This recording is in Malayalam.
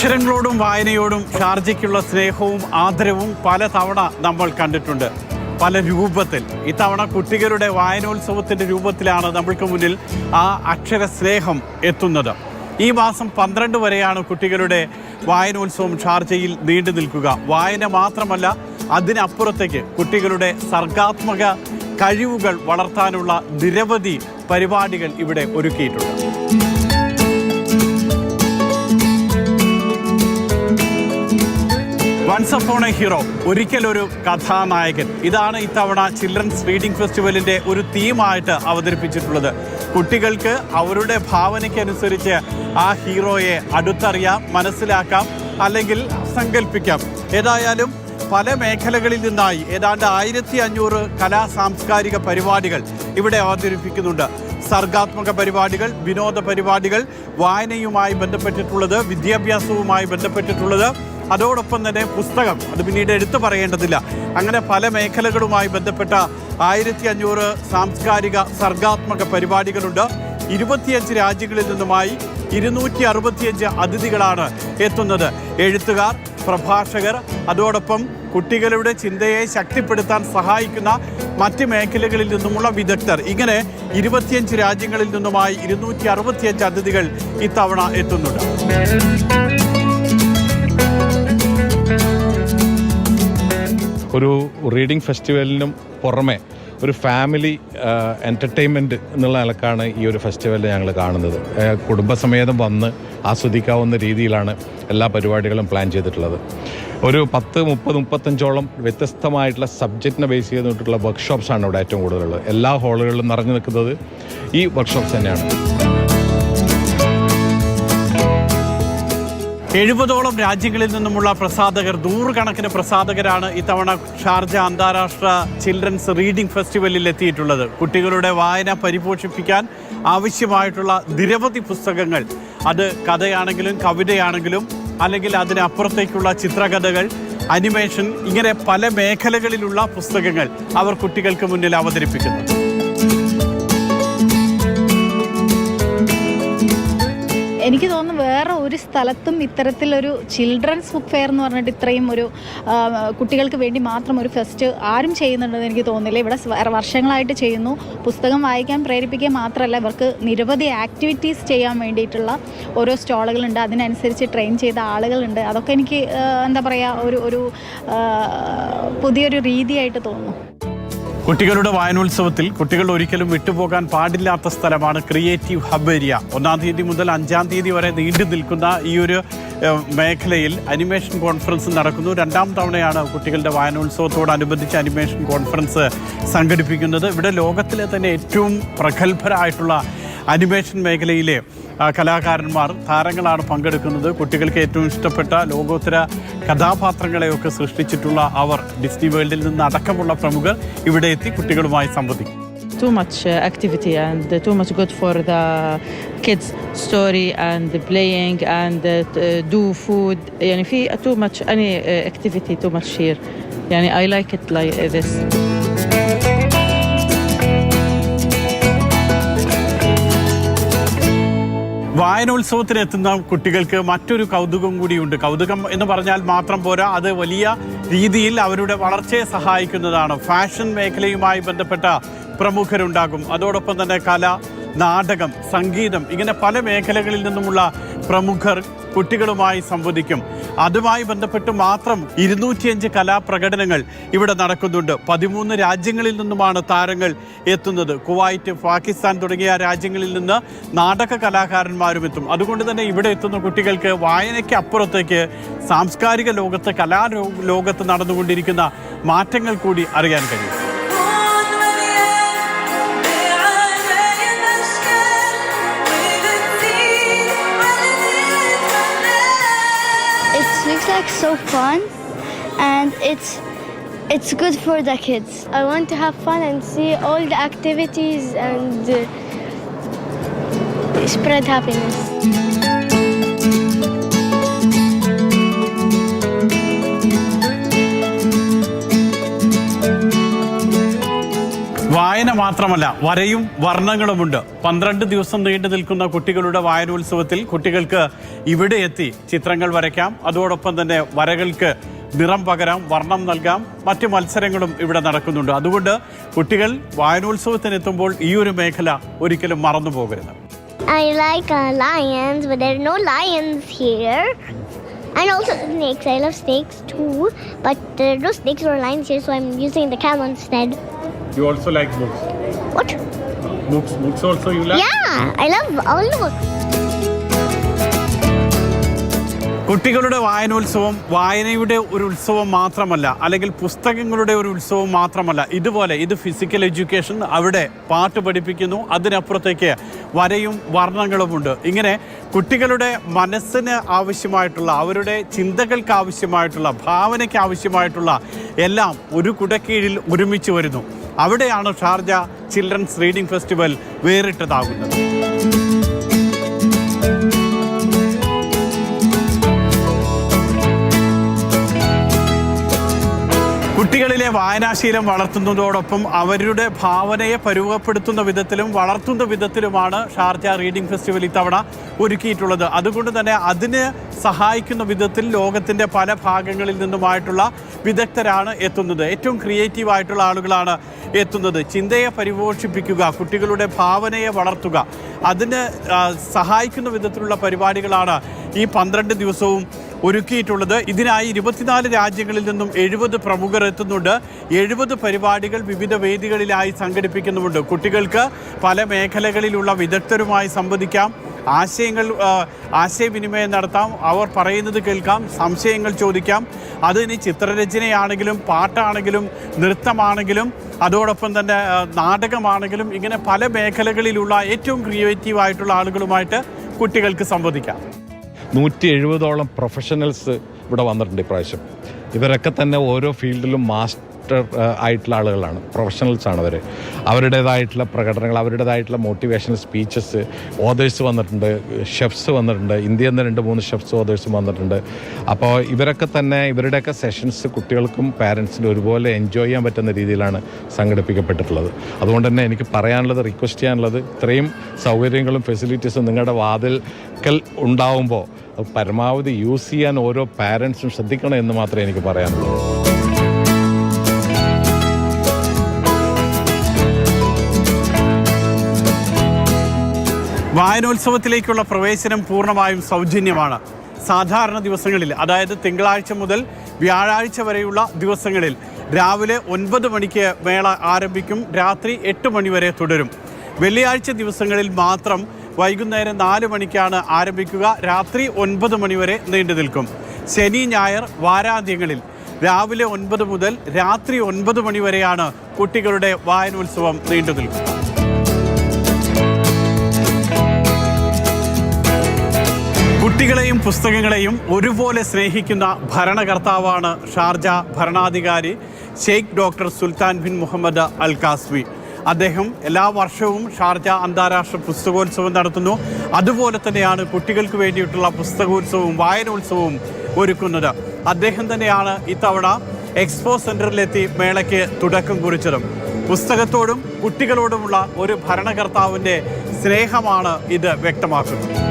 അക്ഷരങ്ങളോടും വായനയോടും ഷാർജയ്ക്കുള്ള സ്നേഹവും ആദരവും പല തവണ നമ്മൾ കണ്ടിട്ടുണ്ട്. പല രൂപത്തിൽ. ഇത്തവണ കുട്ടികളുടെ വായനോത്സവത്തിന്റെ രൂപത്തിലാണ് നമ്മൾക്ക് മുന്നിൽ ആ അക്ഷര സ്നേഹം എത്തുന്നത്. ഈ മാസം പന്ത്രണ്ട് വരെയാണ് കുട്ടികളുടെ വായനോത്സവം ഷാർജയിൽ നീണ്ടു നിൽക്കുക. വായന മാത്രമല്ല അതിനപ്പുറത്തേക്ക് കുട്ടികളുടെ സർഗാത്മക കഴിവുകൾ വളർത്താനുള്ള നിരവധി പരിപാടികൾ ഇവിടെ ഒരുക്കിയിട്ടുണ്ട്. വൺസ് അപ്പോൺ എ ഹീറോ ഒരിക്കലൊരു കഥാനായകൻ. ഇതാണ് ഇത്തവണ ചിൽഡ്രൻസ് റീഡിംഗ് ഫെസ്റ്റിവലിന്റെ ഒരു തീമായിട്ട് അവതരിപ്പിച്ചിട്ടുള്ളത്. കുട്ടികൾക്ക് അവരുടെ ഭാവനയ്ക്കനുസരിച്ച് ആ ഹീറോയെ അടുത്തറിയാം മനസ്സിലാക്കാം അല്ലെങ്കിൽ സങ്കല്പിക്കാം. ഏതായാലും പല മേഖലകളിൽ നിന്നായി ഏതാണ്ട് ആയിരത്തി അഞ്ഞൂറ് കലാ സാംസ്കാരിക പരിപാടികൾ ഇവിടെ അവതരിപ്പിക്കുന്നുണ്ട്. സർഗാത്മക പരിപാടികൾ വിനോദ പരിപാടികൾ വായനയുമായി ബന്ധപ്പെട്ടിട്ടുള്ളത് വിദ്യാഭ്യാസവുമായി ബന്ധപ്പെട്ടിട്ടുള്ളത്. അതോടൊപ്പം തന്നെ പുസ്തകം അത് പിന്നീട് എടുത്തു പറയേണ്ടതില്ല. അങ്ങനെ പല മേഖലകളുമായി ബന്ധപ്പെട്ട ആയിരത്തി അഞ്ഞൂറ് സാംസ്കാരിക സർഗാത്മക പരിപാടികളുണ്ട്. ഇരുപത്തിയഞ്ച് രാജ്യങ്ങളിൽ നിന്നുമായി ഇരുന്നൂറ്റി അറുപത്തിയഞ്ച് അതിഥികളാണ് എത്തുന്നത്. എഴുത്തുകാർ പ്രഭാഷകർ അതോടൊപ്പം കുട്ടികളുടെ ചിന്തയെ ശക്തിപ്പെടുത്താൻ സഹായിക്കുന്ന മറ്റ് മേഖലകളിൽ നിന്നുമുള്ള വിദഗ്ധർ. ഇങ്ങനെ ഇരുപത്തിയഞ്ച് രാജ്യങ്ങളിൽ നിന്നുമായി ഇരുന്നൂറ്റി അറുപത്തിയഞ്ച് അതിഥികൾ ഇത്തവണ എത്തുന്നുണ്ട്. ഒരു റീഡിംഗ് ഫെസ്റ്റിവലിനും പുറമെ ഒരു ഫാമിലി എന്റർടൈൻമെന്റ് എന്നുള്ള നിലക്കാണ് ഈ ഒരു ഫെസ്റ്റിവൽ ഞങ്ങൾ കാണുന്നത്. കുടുംബസമേതം വന്ന് ആസ്വദിക്കാവുന്ന രീതിയിലാണ് എല്ലാ പരിപാടികളും പ്ലാൻ ചെയ്തിട്ടുള്ളത്. ഒരു പത്ത് മുപ്പത് മുപ്പത്തഞ്ചോളം വ്യത്യസ്തമായിട്ടുള്ള സബ്ജക്റ്റിനെ ബേസ് ചെയ്തിട്ടുള്ള വർക്ക്ഷോപ്സാണ് ഇവിടെ ഏറ്റവും കൂടുതലുള്ളത്. എല്ലാ ഹാളുകളിലും നിറഞ്ഞു നിൽക്കുന്നത് ഈ വർക്ക്ഷോപ്സ് തന്നെയാണ്. എഴുപതോളം രാജ്യങ്ങളിൽ നിന്നുമുള്ള പ്രസാധകർ നൂറുകണക്കിന് പ്രസാധകരാണ് ഇത്തവണ ഷാർജ അന്താരാഷ്ട്ര ചിൽഡ്രൻസ് റീഡിംഗ് ഫെസ്റ്റിവലിൽ എത്തിയിട്ടുള്ളത്. കുട്ടികളുടെ വായന പരിപോഷിപ്പിക്കാൻ ആവശ്യമായിട്ടുള്ള നിരവധി പുസ്തകങ്ങൾ. അത് കഥയാണെങ്കിലും കവിതയാണെങ്കിലും അല്ലെങ്കിൽ അതിനപ്പുറത്തേക്കുള്ള ചിത്രകഥകൾ അനിമേഷൻ ഇങ്ങനെ പല മേഖലകളിലുള്ള പുസ്തകങ്ങൾ അവർ കുട്ടികൾക്ക് മുന്നിൽ അവതരിപ്പിക്കുന്നു. എനിക്ക് സ്ഥലത്തും ഇത്തരത്തിലൊരു ചിൽഡ്രൻസ് ബുക്ക് ഫെയർ എന്ന് പറഞ്ഞിട്ട് ഇത്രയും ഒരു കുട്ടികൾക്ക് വേണ്ടി മാത്രം ഒരു ഫെസ്റ്റ് ആരും ചെയ്യുന്നുണ്ടെന്ന് എനിക്ക് തോന്നുന്നില്ല. ഇവിടെ വർഷങ്ങളായിട്ട് ചെയ്യുന്നു. പുസ്തകം വായിക്കാൻ പ്രേരിപ്പിക്കുക മാത്രമല്ല ഇവർക്ക് നിരവധി ആക്ടിവിറ്റീസ് ചെയ്യാൻ വേണ്ടിയിട്ടുള്ള ഓരോ സ്റ്റോളുകളുണ്ട്. അതിനനുസരിച്ച് ട്രെയിൻ ചെയ്ത ആളുകളുണ്ട്. അതൊക്കെ എനിക്ക് എന്താ പറയുക ഒരു ഒരു പുതിയൊരു രീതിയായിട്ട് തോന്നുന്നു. കുട്ടികളുടെ വായനോത്സവത്തിൽ കുട്ടികൾ ഒരിക്കലും വിട്ടുപോകാൻ പാടില്ലാത്ത സ്ഥലമാണ് ക്രിയേറ്റീവ് ഹബ് ഏരിയ. ഒന്നാം തീയതി മുതൽ അഞ്ചാം തീയതി വരെ നീണ്ടു നിൽക്കുന്ന ഈ ഒരു മേഖലയിൽ അനിമേഷൻ കോൺഫറൻസ് നടക്കുന്നു. രണ്ടാം തവണയാണ് കുട്ടികളുടെ വായനോത്സവത്തോടനുബന്ധിച്ച് അനിമേഷൻ കോൺഫറൻസ് സംഘടിപ്പിക്കുന്നത്. ഇവിടെ ലോകത്തിലെ തന്നെ ഏറ്റവും പ്രഗത്ഭരായിട്ടുള്ള അനിമേഷൻ മേഖലയിലെ കലാകാരന്മാർ താരങ്ങളാണ് പങ്കെടുക്കുന്നത് കുട്ടികൾക്ക് ഏറ്റവും ഇഷ്ടപ്പെട്ട ലോകോത്തര കഥാപാത്രങ്ങളെയൊക്കെ സൃഷ്ടിച്ചിട്ടുള്ള അവർ ഡിസ്നി വേൾഡിൽ നിന്ന് അടക്കമുള്ള പ്രമുഖർ ഇവിടെ എത്തി കുട്ടികളുമായി സംവദിക്കും too much uh, activity and uh, too much good for the kids story and playing and uh, t- uh, do food يعني في too much any uh, activity too much here يعني I like it like this വായനോത്സവത്തിന് എത്തുന്ന കുട്ടികൾക്ക് മറ്റൊരു കൗതുകം കൂടിയുണ്ട്. കൗതുകം എന്ന് പറഞ്ഞാൽ മാത്രം പോരാ അത് വലിയ രീതിയിൽ അവരുടെ വളർച്ചയെ സഹായിക്കുന്നതാണ്. ഫാഷൻ മേഖലയുമായി ബന്ധപ്പെട്ട പ്രമുഖരുണ്ടാകും. അതോടൊപ്പം തന്നെ കല നാടകം സംഗീതം ഇങ്ങനെ പല മേഖലകളിൽ നിന്നുമുള്ള പ്രമുഖർ കുട്ടികളുമായി സംവദിക്കും. അതുമായി ബന്ധപ്പെട്ട് മാത്രം ഇരുന്നൂറ്റിയഞ്ച് കലാപ്രകടനങ്ങൾ ഇവിടെ നടക്കുന്നുണ്ട്. പതിമൂന്ന് രാജ്യങ്ങളിൽ നിന്നുമാണ് താരങ്ങൾ എത്തുന്നത്. കുവൈറ്റ് പാകിസ്ഥാൻ തുടങ്ങിയ രാജ്യങ്ങളിൽ നിന്ന് നാടക കലാകാരന്മാരും എത്തും. അതുകൊണ്ട് തന്നെ ഇവിടെ എത്തുന്ന കുട്ടികൾക്ക് വായനയ്ക്ക് അപ്പുറത്തേക്ക് സാംസ്കാരിക ലോകത്ത് കലാ ലോകത്ത് നടന്നുകൊണ്ടിരിക്കുന്ന മാറ്റങ്ങൾ കൂടി അറിയാൻ കഴിയും. So fun and it's it's good for the kids. I want to have fun and see all the activities and uh, spread happiness. വായന മാത്രമല്ല വരയും വർണങ്ങളുമുണ്ട് പന്ത്രണ്ട് ദിവസം നീണ്ടു നിൽക്കുന്ന കുട്ടികളുടെ വായനോത്സവത്തിൽ കുട്ടികൾക്ക് ഇവിടെ എത്തി ചിത്രങ്ങൾ വരയ്ക്കാം അതോടൊപ്പം തന്നെ വരകൾക്ക് നിറം പകരാം വർണം നൽകാം മറ്റ് മത്സരങ്ങളും ഇവിടെ നടക്കുന്നുണ്ട് അതുകൊണ്ട് കുട്ടികൾ വായനോത്സവത്തിനെത്തുമ്പോൾ ഈ ഒരു മേഖല ഒരിക്കലും മറന്നു പോകരുത്. And also snakes. I love snakes too, but there are no snakes or lions here, so I'm using the camel instead. You also like books? What? Books, books also you like? Yeah, I love all the books. കുട്ടികളുടെ വായനോത്സവം വായനയുടെ ഒരു ഉത്സവം മാത്രമല്ല അല്ലെങ്കിൽ പുസ്തകങ്ങളുടെ ഒരു ഉത്സവം മാത്രമല്ല ഇതുപോലെ ഇത് ഫിസിക്കൽ എഡ്യൂക്കേഷൻ അവിടെ പാട്ട് പഠിപ്പിക്കുന്നു അതിനപ്പുറത്തേക്ക് വരയും വർണങ്ങളുമുണ്ട് ഇങ്ങനെ കുട്ടികളുടെ മനസ്സിന് ആവശ്യമായിട്ടുള്ള അവരുടെ ചിന്തകൾക്ക് ആവശ്യമായിട്ടുള്ള ഭാവനയ്ക്ക് ആവശ്യമായിട്ടുള്ള എല്ലാം ഒരു കുടക്കീഴിൽ ഒരുമിച്ച് വരുന്നു അവിടെയാണ് ഷാർജ ചിൽഡ്രൻസ് റീഡിംഗ് ഫെസ്റ്റിവൽ വേറിട്ടതാകുന്നത്. കുട്ടികളിലെ വായനാശീലം വളർത്തുന്നതോടൊപ്പം അവരുടെ ഭാവനയെ പരുവപ്പെടുത്തുന്ന വിധത്തിലും വളർത്തുന്ന വിധത്തിലുമാണ് ഷാർജ റീഡിംഗ് ഫെസ്റ്റിവൽ ഇത്തവണ ഒരുക്കിയിട്ടുള്ളത്. അതുകൊണ്ട് തന്നെ അതിന് സഹായിക്കുന്ന വിധത്തിൽ ലോകത്തിന്റെ പല ഭാഗങ്ങളിൽ നിന്നുമായിട്ടുള്ള വിദഗ്ധരാണ് എത്തുന്നത്. ഏറ്റവും ക്രിയേറ്റീവ് ആയിട്ടുള്ള ആളുകളാണ് എത്തുന്നത്. ചിന്തയെ പരിപോഷിപ്പിക്കുക കുട്ടികളുടെ ഭാവനയെ വളർത്തുക അതിന് സഹായിക്കുന്ന വിധത്തിലുള്ള പരിപാടികളാണ് ഈ പന്ത്രണ്ട് ദിവസവും ഒരുക്കിയിട്ടുള്ളത്. ഇതിനായി ഇരുപത്തിനാല് രാജ്യങ്ങളിൽ നിന്നും എഴുപത് പ്രമുഖർ എത്തുന്നുണ്ട്. എഴുപത് പരിപാടികൾ വിവിധ വേദികളിലായി സംഘടിപ്പിക്കുന്നുമുണ്ട്. കുട്ടികൾക്ക് പല മേഖലകളിലുള്ള വിദഗ്ധരുമായി സംവദിക്കാം. ആശയങ്ങൾ ആശയവിനിമയം നടത്താം. അവർ പറയുന്നത് കേൾക്കാം സംശയങ്ങൾ ചോദിക്കാം. അത് ഇനി ചിത്രരചനയാണെങ്കിലും പാട്ടാണെങ്കിലും നൃത്തമാണെങ്കിലും അതോടൊപ്പം തന്നെ നാടകമാണെങ്കിലും ഇങ്ങനെ പല മേഖലകളിലുള്ള ഏറ്റവും ക്രിയേറ്റീവായിട്ടുള്ള ആളുകളുമായിട്ട് കുട്ടികൾക്ക് സംവദിക്കാം. നൂറ്റി എഴുപതോളം പ്രൊഫഷണൽസ് ഇവിടെ വന്നിട്ടുണ്ട് ഇപ്രാവശ്യം. ഇവരൊക്കെ തന്നെ ഓരോ ഫീൽഡിലും മാസ്റ്റർ ആയിട്ടുള്ള ആളുകളാണ്. പ്രൊഫഷണൽസ് ആണ് അവർ അവരുടേതായിട്ടുള്ള പ്രകടനങ്ങൾ അവരുടേതായിട്ടുള്ള മോട്ടിവേഷണൽ സ്പീച്ചസ് ഓതേഴ്സ് വന്നിട്ടുണ്ട് ഷെഫ്സ് വന്നിട്ടുണ്ട് ഇന്ത്യയിൽ നിന്ന് രണ്ട് മൂന്ന് ഷെഫ്സ് ഓതേഴ്സും വന്നിട്ടുണ്ട്. അപ്പോൾ ഇവരൊക്കെ തന്നെ ഇവരുടെയൊക്കെ സെഷൻസ് കുട്ടികൾക്കും പാരൻസിനും ഒരുപോലെ എൻജോയ് ചെയ്യാൻ പറ്റുന്ന രീതിയിലാണ് സംഘടിപ്പിക്കപ്പെട്ടിട്ടുള്ളത്. അതുകൊണ്ട് തന്നെ എനിക്ക് പറയാനുള്ളത് റിക്വസ്റ്റ് ചെയ്യാനുള്ളത് ഇത്രയും സൗകര്യങ്ങളും ഫെസിലിറ്റീസും നിങ്ങളുടെ വാതിൽക്കൽ ഉണ്ടാവുമ്പോൾ പരമാവധി യൂസ് ചെയ്യാൻ ഓരോ പാരൻസും ശ്രദ്ധിക്കണം എന്ന് മാത്രമേ എനിക്ക് പറയാനുള്ളൂ. വായനോത്സവത്തിലേക്കുള്ള പ്രവേശനം പൂർണമായും സൗജന്യമാണ്. സാധാരണ ദിവസങ്ങളിൽ അതായത് തിങ്കളാഴ്ച മുതൽ വ്യാഴാഴ്ച വരെയുള്ള ദിവസങ്ങളിൽ രാവിലെ ഒൻപത് മണിക്ക് മേള ആരംഭിക്കും രാത്രി എട്ട് മണി വരെ തുടരും. വെള്ളിയാഴ്ച ദിവസങ്ങളിൽ മാത്രം വൈകുന്നേരം നാല് മണിക്കാണ് ആരംഭിക്കുക. രാത്രി ഒൻപത് മണിവരെ നീണ്ടു നിൽക്കും. ശനി ഞായർ വാരാന്ത്യങ്ങളിൽ രാവിലെ ഒൻപത് മുതൽ രാത്രി ഒൻപത് മണിവരെയാണ് കുട്ടികളുടെ വായനോത്സവം നീണ്ടു നിൽക്കുന്നത് കുട്ടികളെയും പുസ്തകങ്ങളെയും ഒരുപോലെ സ്നേഹിക്കുന്ന ഭരണകർത്താവാണ് ഷാർജ ഭരണാധികാരി Sheikh doctor Sultan bin Muhammad Al Qasimi അദ്ദേഹം എല്ലാ വർഷവും ഷാർജ അന്താരാഷ്ട്ര പുസ്തകോത്സവം നടത്തുന്നു. അതുപോലെ തന്നെയാണ് കുട്ടികൾക്ക് വേണ്ടിയിട്ടുള്ള പുസ്തകോത്സവവും വായനോത്സവവും ഒരുക്കുന്നത്. അദ്ദേഹം തന്നെയാണ് ഇത്തവണ എക്സ്പോ സെന്ററിലെത്തി മേളയ്ക്ക് തുടക്കം കുറിച്ചതും. പുസ്തകത്തോടും കുട്ടികളോടുമുള്ള ഒരു ഭരണകർത്താവിന്റെ സ്നേഹമാണ് ഇത് വ്യക്തമാക്കുന്നത്.